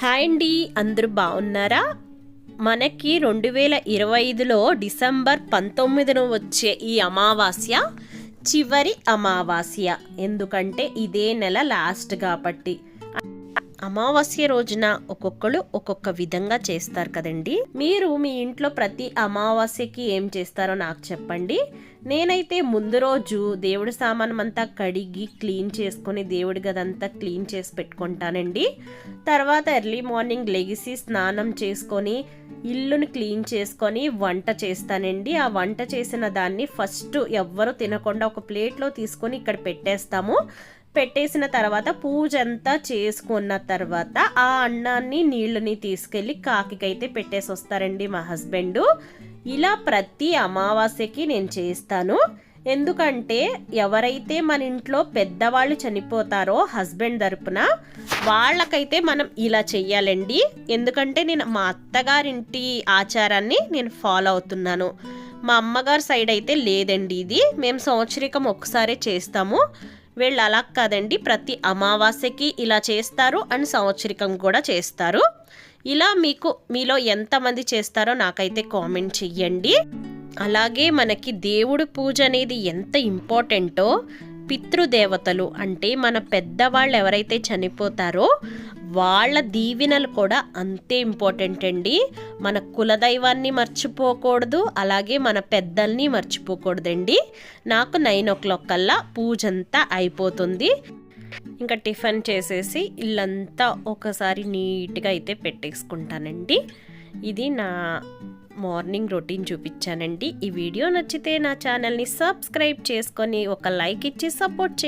Hi అండి అందరూ బాగున్నారా? మనకి రెండు వేల ఇరవై ఐదులో డిసెంబర్ పంతొమ్మిదిన వచ్చే ఈ అమావాస్య చివరి అమావాస్య. ఎందుకంటే ఇదే నెల లాస్ట్ కాబట్టి. అమావాస్య రోజున ఒక్కొక్కరు ఒక్కొక్క విధంగా చేస్తారు కదండి. మీరు మీ ఇంట్లో ప్రతి అమావాస్యకి ఏం చేస్తారో నాకు చెప్పండి. నేనైతే ముందు రోజు దేవుడి సామానం అంతా కడిగి క్లీన్ చేసుకొని దేవుడి గదంతా క్లీన్ చేసి పెట్టుకుంటానండి. తర్వాత ఎర్లీ మార్నింగ్ లెగిసి స్నానం చేసుకొని ఇల్లుని క్లీన్ చేసుకొని వంట చేస్తానండి. ఆ వంట చేసిన దాన్ని ఫస్ట్ ఎవ్వరు తినకుండా ఒక ప్లేట్లో తీసుకొని ఇక్కడ పెట్టేస్తాము. పెట్టేసిన తర్వాత పూజ అంతా చేసుకున్న తర్వాత ఆ అన్నాన్ని నీళ్ళని తీసుకెళ్ళి కాకికైతే పెట్టేసి వస్తారండి మా హస్బెండ్. ఇలా ప్రతి అమావాస్యకి నేను చేస్తాను. ఎందుకంటే ఎవరైతే మన ఇంట్లో పెద్దవాళ్ళు చనిపోతారో హస్బెండ్ తరపున వాళ్ళకైతే మనం ఇలా చెయ్యాలండి. ఎందుకంటే నేను మా అత్తగారింటి ఆచారాన్ని నేను ఫాలో అవుతున్నాను. మా అమ్మగారి సైడ్ అయితే లేదండి ఇది. మేము సంవత్సరికం ఒకసారే చేస్తాము. వీళ్ళు అలా కాదండి. ప్రతి అమావాస్యకి ఇలా చేస్తారు. అండ్ సంవత్సరికం కూడా చేస్తారు. ఇలా మీకు మీలో ఎంతమంది చేస్తారో నాకైతే కామెంట్ చెయ్యండి. అలాగే మనకి దేవుడి పూజ అనేది ఎంత ఇంపార్టెంటో పితృదేవతలు అంటే మన పెద్దవాళ్ళు ఎవరైతే చనిపోతారో వాళ్ళ దీవెనలు కూడా అంతే ఇంపార్టెంట్ అండి. మన కులదైవాన్ని మర్చిపోకూడదు అలాగే మన పెద్దల్ని మర్చిపోకూడదండి. నాకు నైన్ ఓ క్లాక్ కల్లా పూజ అంతా అయిపోతుంది. ఇంకా టిఫిన్ చేసేసి ఇల్లంతా ఒకసారి నీట్గా అయితే పెట్టేసుకుంటానండి. ఇది నా మార్నింగ్ రొటీన్ చూపించానండి. ఈ వీడియో నచ్చితే నా ఛానల్ని సబ్స్క్రైబ్ చేసుకొని ఒక లైక్ ఇచ్చి సపోర్ట్ చేయండి.